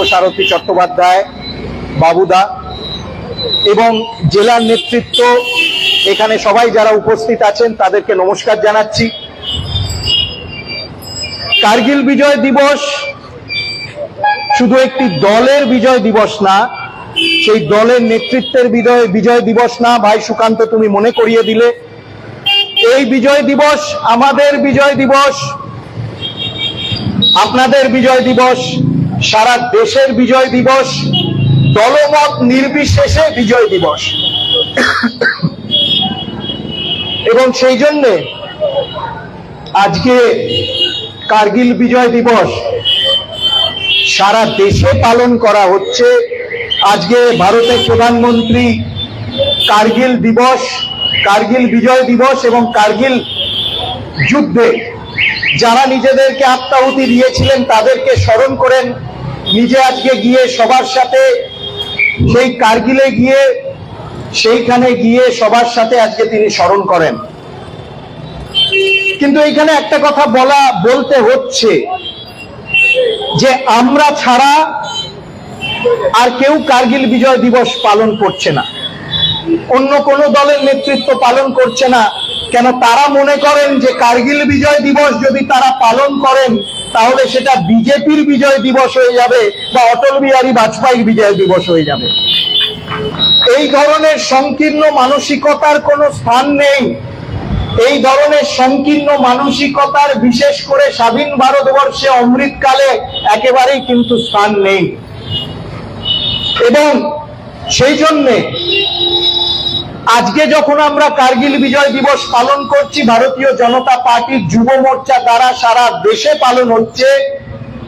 পার্থসারথী চট্টোপাধ্যায়, বাবুদা এবং জেলার নেতৃত্ব এখানে সবাই যারা উপস্থিত আছেন তাদেরকে নমস্কার জানাচ্ছি। কার্গিল বিজয় দিবস শুধু একটি দলের বিজয় দিবস না, সেই দলের নেতৃত্বের বিজয় বিজয় দিবস না, ভাই সুকান্ত, তুমি মনে করিয়ে দিলে। এই বিজয় দিবস আমাদের বিজয় দিবস, আপনাদের বিজয় দিবস সারা দেশের বিজয় দিবস, দলমত নির্বিশেষে বিজয় দিবস। এবং সেই জন্যে আজকে কার্গিল বিজয় দিবস সারা দেশে পালন করা হচ্ছে। আজকে ভারতের প্রধানমন্ত্রী কার্গিল দিবস, কার্গিল বিজয় দিবস এবং কার্গিল যুদ্ধে যারা নিজেদেরকে আত্মাহুতি দিয়েছিলেন, তাদেরকে স্মরণ করেন। নিজে আজকে গিয়ে সবার সাথে সেই কার্গিলে গিয়ে, সেইখানে গিয়ে সবার সাথে আজকে তিনি স্মরণ করেন। কিন্তু এইখানে একটা কথা বলা, বলতে হচ্ছে যে আমরা ছাড়া আর কেউ কার্গিল বিজয় দিবস পালন করছে না। অন্য কোনো দলের নেতৃত্ব পালন করছে না। কেন তারা মনে করেন যে কার্গিল বিজয় দিবস যদি তারা পালন করেন তাহলে সেটা বিজেপির বিজয় দিবস হয়ে যাবে বা অটল বিহারী বাজপেয়ীর বিজয় দিবস হয়ে যাবে। এই ধরনের সংকীর্ণ মানসিকতার কোনো স্থান নেই। এই ধরনের সংকীর্ণ মানসিকতার বিশেষ করে স্বাধীন ভারতবর্ষে অমৃতকালে একেবারেই কিন্তু স্থান নেই। এবং সেই জন্যে আজকে যখন আমরা কার্গিল বিজয় দিবস পালন করছি, ভারতীয় জনতা পার্টির যুব মোর্চা দ্বারা সারা দেশে পালন হচ্ছে।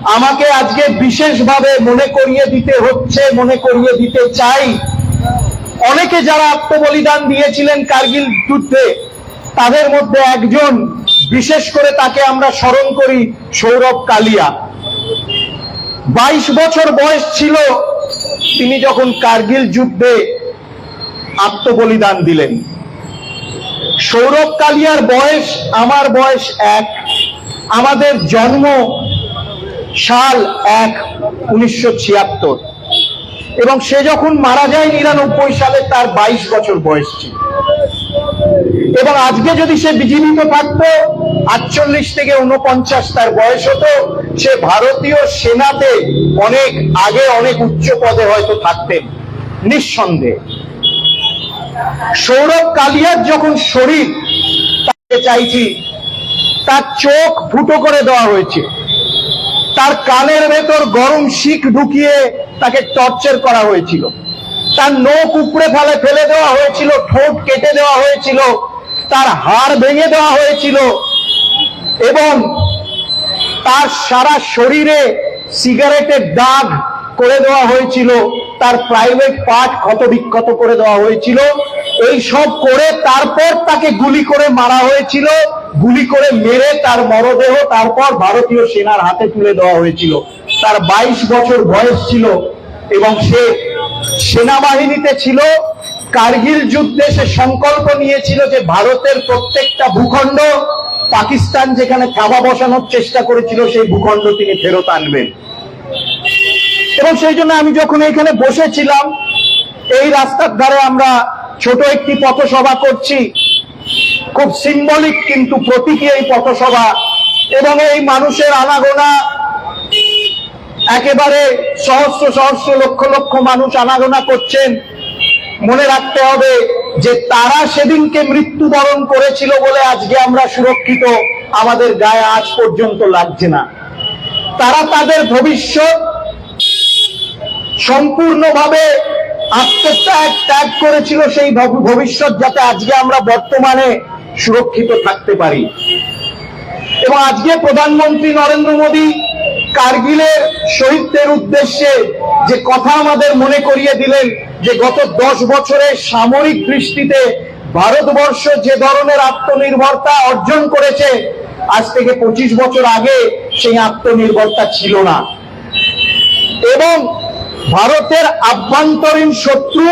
আমাকে আজকে বিশেষভাবে মনে করিয়ে দিতে হচ্ছে, মনে করিয়ে দিতে চাই। অনেকে যারা আত্মবলিদান দিয়েছিলেন কার্গিল যুদ্ধে, তাদের মধ্যে একজন, বিশেষ করে তাকে আমরা স্মরণ করি, সৌরভ কালিয়া। বাইশ বছর বয়স ছিল, তিনি যখন কার্গিল যুদ্ধে আত্মবলিদান দিলেন। সৌরভ কালিয়ার বয়স, আমার বয়স এক। আমাদের জন্ম সাল এক, উনিশশো এবং সে যখন মারা যায় নিরানব্বই সালে, তার বাইশ বছর বয়স ছিল। এবং আজকে যদি সে জীবিত থাকতো, আটচল্লিশ থেকে উনপঞ্চাশ তার বয়স হতো, সে ভারতীয় সেনাতে অনেক আগে অনেক উচ্চ পদে হয়তো থাকতেন, নিঃসন্দেহে। সৌরভ কালিয়ার যখন শরীর তাকে চাইছি, তার চোখ ফুটো করে দেওয়া হয়েছে। তার কানের ভেতর গরম শিখ ঢুকিয়ে তাকে টর্চার করা হয়েছিল। তার নখ উপড়ে ফেলে ফেলে দেওয়া হয়েছিল, ঠোঁট কেটে দেওয়া হয়েছিল, তার হাড় ভেঙে দেওয়া হয়েছিল এবং তার সারা শরীরে সিগারেটের দাগ করে দেওয়া হয়েছিল, তার প্রাইভেট পার্ট ক্ষত বিক্ষত করে দেওয়া হয়েছিল। এই সব করে তারপর তাকে গুলি করে মারা হয়েছিল, গুলি করে মেরে তার মরদেহ তারপর ভারতীয় সেনার হাতে তুলে দেওয়া হয়েছিল। তার বাইশ বছর বয়স ছিল এবং সে সেনাবাহিনীতে ছিল। কার্গিল যুদ্ধে সে সংকল্প নিয়েছিল যে ভারতের প্রত্যেকটা ভূখণ্ড, পাকিস্তান যেখানে কাবা বসানোর চেষ্টা করেছিল, সেই ভূখণ্ড তিনি ফেরত আনবেন। এবং সেই জন্য আমি যখন এখানে বসেছিলাম, এই রাস্তার ধারে আমরা ছোট একটি পথসভা করছি। খুব সিম্বলিক কিন্তু প্রতীকী এই পথসভা। এবং এই মানুষের আনাগোনা, একেবারে সহস্র সহস্র লক্ষ লক্ষ মানুষ আনাগোনা করছেন। মনে রাখতে হবে যে তারা সেদিনকে মৃত্যুবরণ করেছিল বলে আজকে আমরা সুরক্ষিত। আমাদের গায়ে আজ পর্যন্ত লাগছে না। তারা তাদের ভবিষ্যৎ সম্পূর্ণভাবে আত্মত্যাগ ত্যাগ করেছিল সেই ভবিষ্যৎ যাতে আজকে আমরা বর্তমানে সুরক্ষিত থাকতে পারি। এবং আজকে প্রধানমন্ত্রী নরেন্দ্র মোদী কার্গিলের শহীদদের উদ্দেশ্যে যে কথা আমাদের মনে করিয়ে দিলেন, যে গত দশ বছরে সামরিক দৃষ্টিতে ভারতবর্ষ যে ধরনের আত্মনির্ভরতা অর্জন করেছে, আজ থেকে পঁচিশ বছর আগে সেই আত্মনির্ভরতা ছিল না। এবং ভারতের আভ্যন্তরীণ শত্রু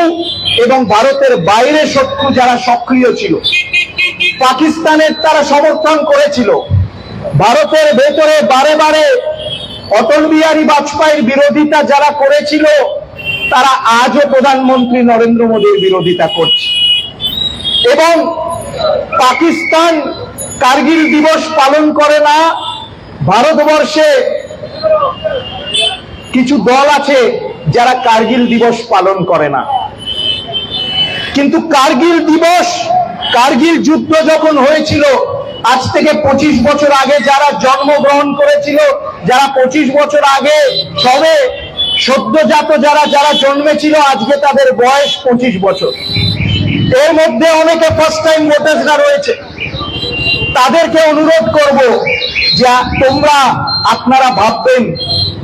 এবং ভারতের বাইরে শত্রু যারা সক্রিয় ছিল, পাকিস্তানের তারা সমর্থন করেছিল। ভারতের ভেতরে বারে বারে অটল বিহারী বাজপেয়ীর বিরোধিতা যারা করেছিল, তারা আজও প্রধানমন্ত্রী নরেন্দ্র মোদীর বিরোধিতা করছে। এবং পাকিস্তান কার্গিল দিবস পালন করে না, ভারতবর্ষে কিছু দল আছে যারা কার্গিল দিবস পালন করে না। কিন্তু কার্গিল দিবস, কার্গিল যুদ্ধ যখন হয়েছিল, আজ থেকে পঁচিশ বছর আগে যারা জন্মগ্রহণ করেছিল, যারা পঁচিশ বছর আগে সবে সদ্যজাত যারা যারা জন্মেছিল, আজকে তাদের বয়স পঁচিশ বছর। এর মধ্যে অনেকে ফার্স্ট টাইম ভোটার্সরা রয়েছে। তাদেরকে অনুরোধ করব যে, তোমরা, আপনারা ভাববেন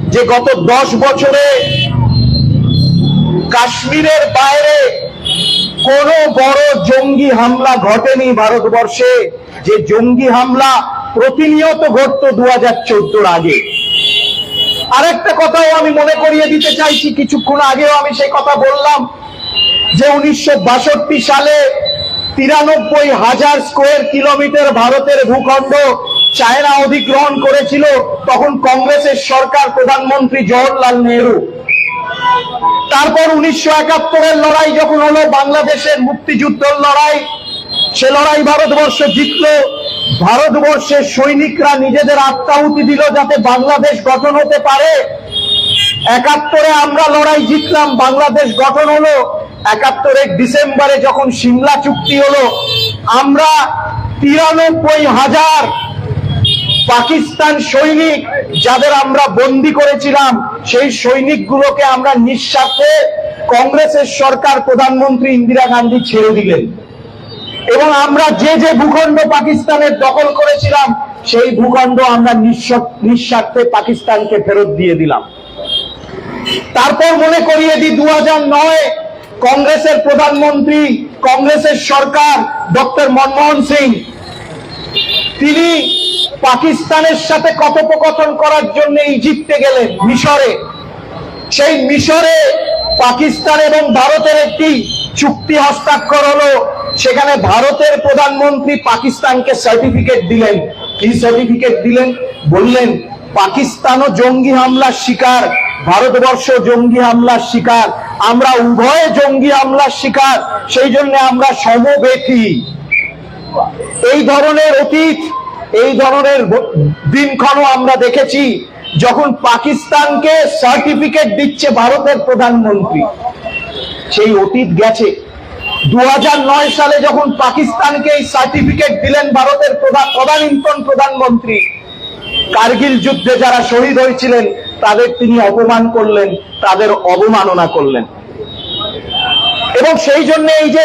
যে গত দশ বছরে কাশ্মীরের বাইরে কোন বড় জঙ্গি হামলা ঘটেনি ভারতবর্ষে। যে জঙ্গি হামলা প্রতিনিয়ত ঘটত দু হাজার চোদ্দোর আগে। আরেকটা কথাও আমি মনে করিয়ে দিতে চাইছি, কিছুক্ষণ আগেও আমি সেই কথা বললাম যে উনিশশো বাষট্টি সালে তিরানব্বই হাজার স্কোয়ার কিলোমিটার ভারতের ভূখণ্ড চায়না অধিগ্রহণ করেছিল, তখন কংগ্রেসের সরকার প্রধানমন্ত্রী জওহরলাল নেহরু। তারপর উনিশশো একাত্তরের লড়াই যখন হলো, বাংলাদেশের মুক্তিযুদ্ধের লড়াই, সে লড়াই ভারতবর্ষ জিতলো। ভারতবর্ষের সৈনিকরা নিজেদের আত্মাহুতি দিল যাতে বাংলাদেশ গঠন হতে পারে। একাত্তরে আমরা লড়াই জিতলাম, বাংলাদেশ গঠন হলো। একাত্তরের ডিসেম্বরে যখন সিমলা চুক্তি হলো, আমরা তিরানব্বই হাজার পাকিস্তান সৈনিক যাদের আমরা বন্দি করেছিলাম, সেই সৈনিকগুলোকে আমরা নিঃস্বার্থে কংগ্রেসের সরকার প্রধানমন্ত্রী ইন্দিরা গান্ধী ছেড়ে দিলেন। এবং আমরা যে যে ভূখণ্ড পাকিস্তানের দখল করেছিলাম, সেই ভূখণ্ড আমরা নিঃস্ব- নিঃস্বার্থে পাকিস্তানকে ফেরত দিয়ে দিলাম। তারপর মনে করিয়ে দিই দু নয় কংগ্রেসের প্রধানমন্ত্রী, কংগ্রেসের সরকার ডক্টর মনমোহন সিং তিনি পাকিস্তানের সাথে কথোপকথন করার জন্য ইজিপ্টে গেলেন, মিশরে। সেই মিশরে পাকিস্তান এবং ভারতের একটি চুক্তি হস্তাক্ষর হলো, সেখানে ভারতের প্রধানমন্ত্রী পাকিস্তানকে সার্টিফিকেট দিলেন। কি সার্টিফিকেট দিলেন? বললেন, পাকিস্তানও জঙ্গি হামলার শিকার ভারতবর্ষ জঙ্গি হামলার শিকার, আমরা উভয়ে জঙ্গি হামলার শিকার, সেই জন্য আমরা সমবেথী এই ধরনের অতীত, এই ধরনের দিনক্ষণও আমরা দেখেছি যখন পাকিস্তানকে সার্টিফিকেট দিচ্ছে ভারতের প্রধানমন্ত্রী। সেই অতীত গেছে। দু সালে যখন পাকিস্তানকে এই সার্টিফিকেট দিলেন ভারতের প্রধান তদানীন্তন প্রধানমন্ত্রী, কার্গিল যুদ্ধে যারা শহীদ হয়েছিলেন, তাদের তিনি অপমান করলেন, তাদের অবমাননা করলেন। এবং সেই জন্য এই যে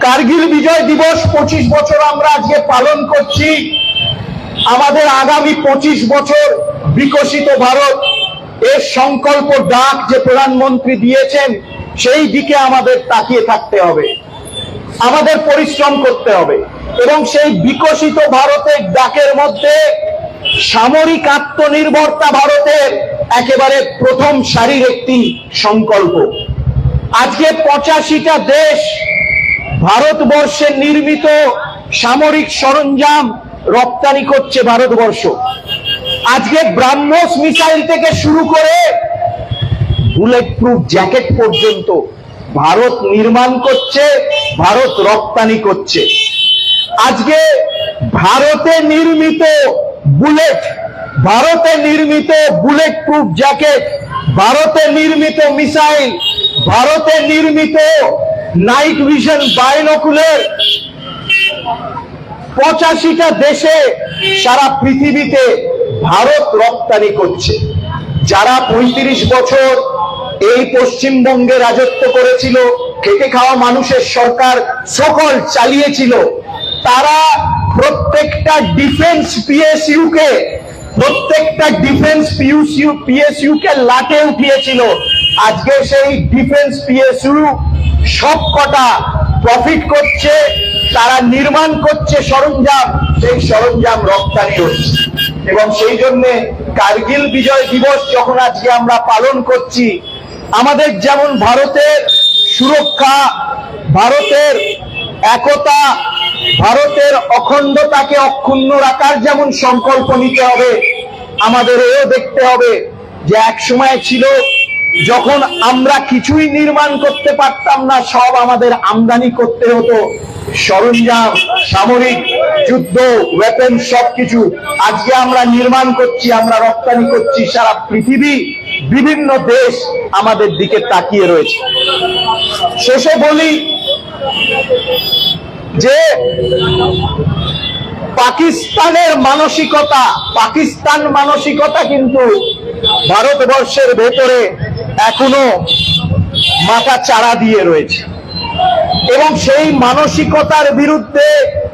কার্গিল বিজয় দিবস পঁচিশ বছর আমরা আজকে পালন করছি। আমাদের আগামী পঁচিশ বছর বিকশিত ভারত। এর সংকল্প ডাক যে প্রধানমন্ত্রী দিয়েছেন, সেই দিকে আমাদের তাকিয়ে থাকতে হবে। আমাদের পরিশ্রম করতে হবে। এবং সেই বিকশিত ভারতের ডাকের মধ্যে সামরিক আত্মনির্ভরতা ভারতের একেবারে প্রথম সারির একটি সংকল্প। আজকে পঁচাশিটা দেশ ভারতবর্ষে নির্মিত সামরিক সরঞ্জাম রপ্তানি করছে ভারতবর্ষ। আজকে ব্রাহ্মস মিসাইল থেকে শুরু করে বুলেট প্রুফ জ্যাকেট পর্যন্ত ভারত নির্মাণ করছে, ভারত রপ্তানি করছে। আজকে ভারতে নির্মিত বুলেট, ভারতে নির্মিত বুলেট প্রুফ জ্যাকেট, ভারতে নির্মিত মিসাইল, ভারতে নির্মিত নাইট ভিশন বাইনোকুলার পঁচাশিটা দেশে সারা পৃথিবীতে ভারত রপ্তানি করছে। যারা পঁয়ত্রিশ বছর এই পশ্চিমবঙ্গে রাজত্ব করেছিল, খেটে খাওয়া মানুষের সরকার সকল চালিয়েছিল, তারা প্রত্যেকটা ডিফেন্স পিএসইউ কে প্রত্যেকটা ডিফেন্স পিউসিউ পিএসইউ কে লাটে উঠিয়েছিল। আজকে সেই ডিফেন্স পিএসইউ সব কটা প্রফিট করছে, তারা নির্মাণ করছে সরঞ্জাম, সেই সরঞ্জাম রপ্তানি হচ্ছে। এবং সেই জন্য কার্গিল বিজয় দিবস যখন আজকে আমরা পালন করছি, আমাদের যেমন ভারতের সুরক্ষা, ভারতের একতা, ভারতের অখণ্ডতাকে অক্ষুণ্ণ রাখার যেমন সংকল্প নিতে হবে, আমাদের এও দেখতে হবে যে এক সময় ছিল যখন আমরা কিছুই নির্মাণ করতে পারতাম না, সব আমাদের আমদানি করতে হতো। সরঞ্জাম, সামরিক, যুদ্ধ ওয়েপেন সবকিছু। আজকে আমরা নির্মাণ করছি, আমরা রপ্তানি করছি, সারা পৃথিবী, বিভিন্ন দেশ আমাদের দিকে তাকিয়ে রয়েছে। শেষে বলি যে, পাকিস্তানের মানসিকতা, পাকিস্তান মানসিকতা কিন্তু ভারতবর্ষের ভেতরে এখনও মাথা চাড়া দিয়ে রয়েছে। এবং সেই মানসিকতার বিরুদ্ধে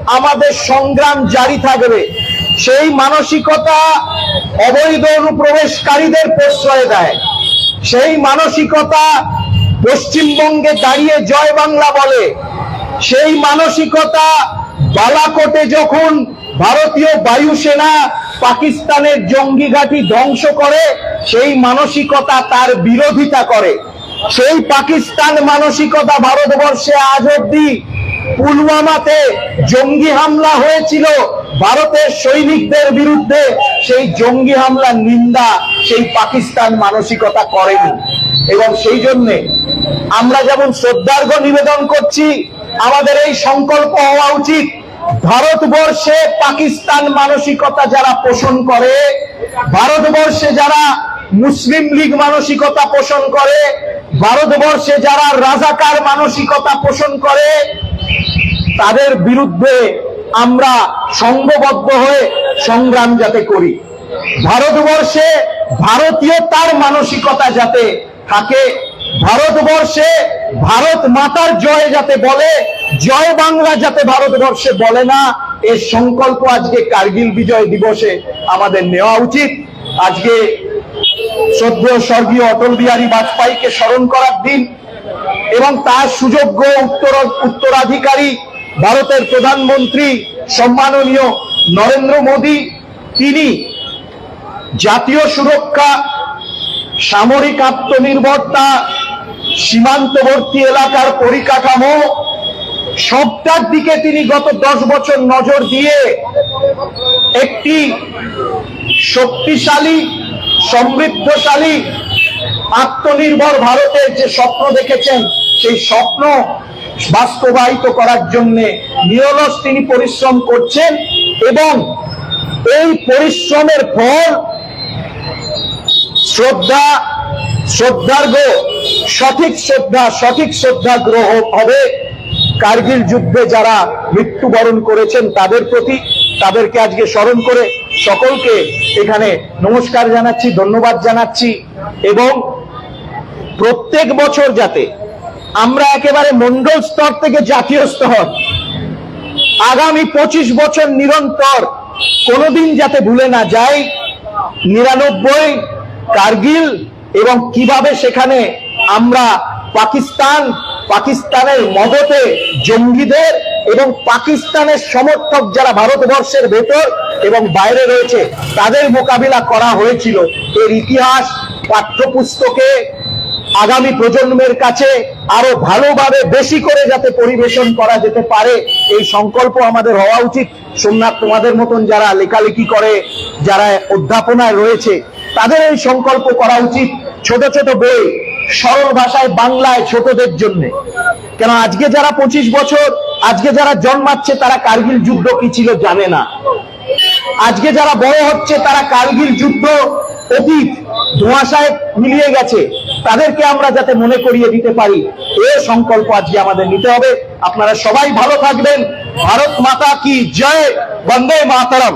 আমাদের সংগ্রাম জারি থাকবে। সেই মানসিকতা অবৈধ অনুপ্রবেশকারীদের প্রশ্রয় দেয়। সেই মানসিকতা পশ্চিমবঙ্গে দাঁড়িয়ে জয় বাংলা বলে। সেই মানসিকতা বালাকোটে যখন ভারতীয় বায়ুসেনা পাকিস্তানের জঙ্গি ঘাঁটি ধ্বংস করে, সেই মানসিকতা তার বিরোধিতা করে। সেই পাকিস্তান মানসিকতা ভারতবর্ষে আজ অব্দি পুলওয়ামাতে জঙ্গি হামলা হয়েছিল। ভারতের সৈনিকদের বিরুদ্ধে সেই জঙ্গি হামলার নিন্দা সেই পাকিস্তান মানসিকতা করেনি। এবং সেই জন্যে আমরা যেমন শ্রদ্ধার্ঘ নিবেদন করছি, আমাদের এই সংকল্প হওয়া উচিত। ভারতবর্ষে পাকিস্তান মানসিকতা যারা পোষণ করে, ভারতবর্ষে যারা মুসলিম লীগ মানসিকতা পোষণ করে, ভারতবর্ষে যারা রাজাকার মানসিকতা পোষণ করে, তাদের বিরুদ্ধে আমরা সংঘবদ্ধ হয়ে সংগ্রাম যাতে করি। ভারতবর্ষে ভারতীয় তার মানসিকতা যাতে থাকে, ভারতবর্ষে ভারত মাতার জয় যাতে বলে, জয় বাংলা যাতে ভারতবর্ষে বলে না, এর সংকল্প আজকে কার্গিল বিজয় দিবসে আমাদের নেওয়া উচিত। আজকে শ্রদ্ধেয় স্বর্গীয় অটল বিহারী বাজপেয়ীকে স্মরণ করার দিন এবং তার সুযোগ্য উত্তর উত্তরাধিকারী, ভারতের প্রধানমন্ত্রী সম্মাননীয় নরেন্দ্র মোদী, তিনি জাতীয় সুরক্ষা, সামরিক আত্মনির্ভরতা সীমান্তবর্তী এলাকার পরিকাঠামো, সবটার দিকে তিনি গত দশ বছর নজর দিয়ে একটি শক্তিশালী, সমৃদ্ধশালী, আত্মনির্ভর ভারতের যে স্বপ্ন দেখেছেন, সেই স্বপ্ন বাস্তবায়িত করার জন্য নিরলস তিনি পরিশ্রম করছেন এবং এই পরিশ্রমের ফল শ্রদ্ধা শ্রদ্ধার্ঘ সঠিক শ্রদ্ধা সঠিক শ্রদ্ধা গ্রহ হবে। কার্গিল যুদ্ধে যারা মৃত্যুবরণ করেছেন, তাদের প্রতি তাদেরকে আজকে স্মরণ করে সকলকে এখানে নমস্কার জানাচ্ছি, ধন্যবাদ জানাচ্ছি এবং প্রত্যেক বছর যাতে আমরা একেবারে মন্ডল স্তর থেকে জাতীয় স্তর, আগামী পঁচিশ বছর নিরন্তর কোনোদিন যাতে ভুলে না যাই। নিরানব্বই কার্গিল এবং কীভাবে সেখানে আমরা পাকিস্তান, পাকিস্তানের মদতে জঙ্গিদের এবং পাকিস্তানের সমর্থক যারা ভারতবর্ষের ভেতর এবং বাইরে রয়েছে, তাদের মোকাবিলা করা হয়েছিল। এর ইতিহাস, পাঠ্যপুস্তকে আগামী প্রজন্মের কাছে আরও ভালোভাবে বেশি করে যাতে পরিবেশন করা যেতে পারে, এই সংকল্প আমাদের হওয়া উচিত। সোমনাথ তোমাদের মতন যারা লেখালেখি করে, যারা অধ্যাপনায় রয়েছে তাদের এই সংকল্প করা উচিত ছোট ছোট বই সরল ভাষায় বাংলায় ছোটদের জন্য। কেন আজকে যারা পঁচিশ বছর, আজকে যারা জন্মাচ্ছে, তারা কার্গিল যুদ্ধ কি ছিল জানে না। আজকে যারা বড় হচ্ছে, তারা কার্গিল যুদ্ধ অতীত ধোঁয়াশায় মিলিয়ে গেছে। তাদেরকে আমরা যাতে মনে করিয়ে দিতে পারি, এ সংকল্প আজকে আমাদের নিতে হবে। আপনারা সবাই ভালো থাকবেন। ভারত মাতা কি জয়, বন্দে মাতারাম।